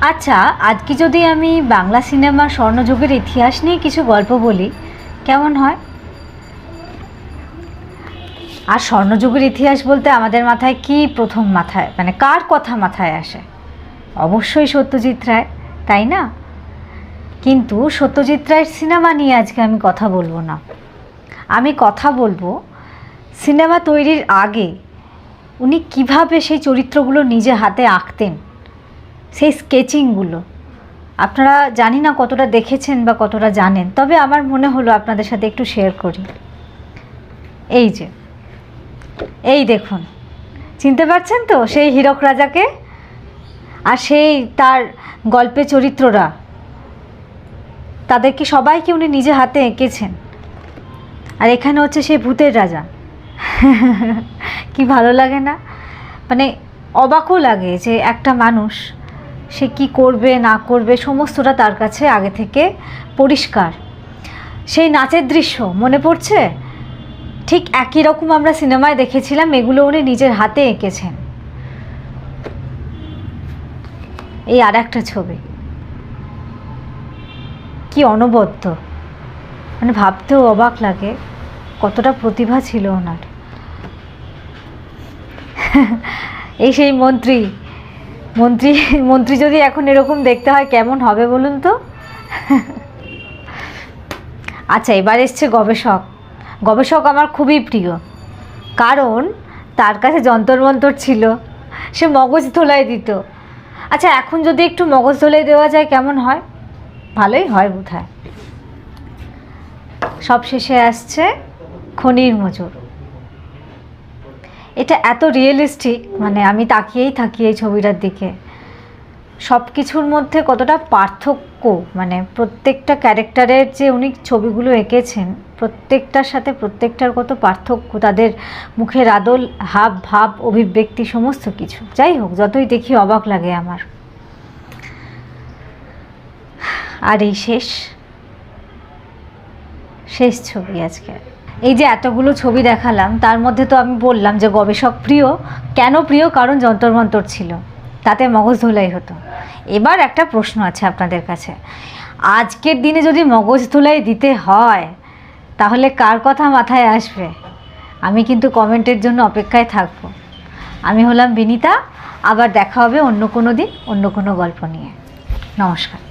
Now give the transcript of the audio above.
আচ্ছা আজকে যদি আমি বাংলা সিনেমা স্বর্ণযুগের ইতিহাস নিয়ে কিছু গল্প বলি, কেমন হয়? আর স্বর্ণযুগের ইতিহাস বলতে আমাদের মাথায় কি প্রথম মাথায়? মানে কার কথা মাথায় আসে? অবশ্যই সত্যজিৎ রায়, তাই না? কিন্তু সত্যজিৎ রায়ের সিনেমা নিয়ে আজকে আমি কথা বলব না। আমি কথা বলব সিনেমা তৈরির আগে উনি কীভাবে সেই চরিত্রগুলো নিজে হাতে আঁকতেন? সেই স্কেচিংগুলো। আপনারা জানি না কতটা দেখেছেন বা কতটা জানেন, তবে আমার মনে হলো আপনাদের সাথে একটু শেয়ার করি। এই যে, এই দেখুন, চিনতে পারছেন তো? সেই হীরক রাজাকে আর সেই তার গল্পে চরিত্ররা। তাদেরকে সবাইকে উনি নিজে হাতে এঁকেছেন। আর এখানে হচ্ছে সেই ভূতের রাজা। কি ভালো লাগে না? মানে অবাকও লাগে যে একটা মানুষ সে কি করবে, না করবে, সমস্তটা তার কাছে আগে থেকে পরিষ্কার। সেই নাচের দৃশ্য, মনে পড়ছে? ঠিক একই রকম আমরা সিনেমায় দেখেছিলাম, এগুলো উনি নিজের হাতে এঁকেছেন। এই আর একটা ছবি। কি অনবদ্য। মানে ভাবতেও অবাক লাগে, কতটা প্রতিভা ছিল ওনার। এই সেই মন্ত্রী মন্ত্রী মন্ত্রী যদি এখন এরকম দেখতে হয়, কেমন হবে বলুন তো? আচ্ছা এবার এসছে গবেষক। গবেষক আমার খুবই প্রিয়। কারণ তার কাছে যন্তর মন্তর ছিল। সে মগজ ধোলাই দিত। আচ্ছা এখন যদি একটু মগজ ধোলাই দেওয়া যায়, কেমন হয়? ভালোই হয় বোধ হয় সব শেষে আসছে খনির মজুর। এটা এত রিয়েলিস্টিক মানে আমি তাকিয়েই থাকি এই ছবিটার দিকে। সব কিছুর মধ্যে কতটা পার্থক্য মানে প্রত্যেকটা ক্যারেক্টারের যে উনি ছবিগুলো এঁকেছেন, প্রত্যেকটার সাথে প্রত্যেকটার কত পার্থক্য, তাদের মুখের আদল, হাব, ভাব, অভিব্যক্তি, সমস্ত কিছু। যাই হোক, যতই দেখি অবাক লাগে আমার। আর এই শেষ শেষ ছবি আজকে। এই যে এতগুলো ছবি দেখালাম, তার মধ্যে তো আমি বললাম যে গবেষক প্রিয়। কেন প্রিয়? কারণ যন্তর মন্তর ছিল। তাতে মগজ ধোলাই হতো। এবার একটা প্রশ্ন আছে আপনাদের কাছে। আজকের দিনে যদি মগজ ধোলাই দিতে হয়, তাহলে কার কথা মাথায় আসবে? আমি কিন্তু কমেন্টের জন্য অপেক্ষায় থাকব। আমি হলাম বিনিতা। আবার দেখা হবে অন্য কোনো দিন, অন্য কোনো গল্প নিয়ে। নমস্কার।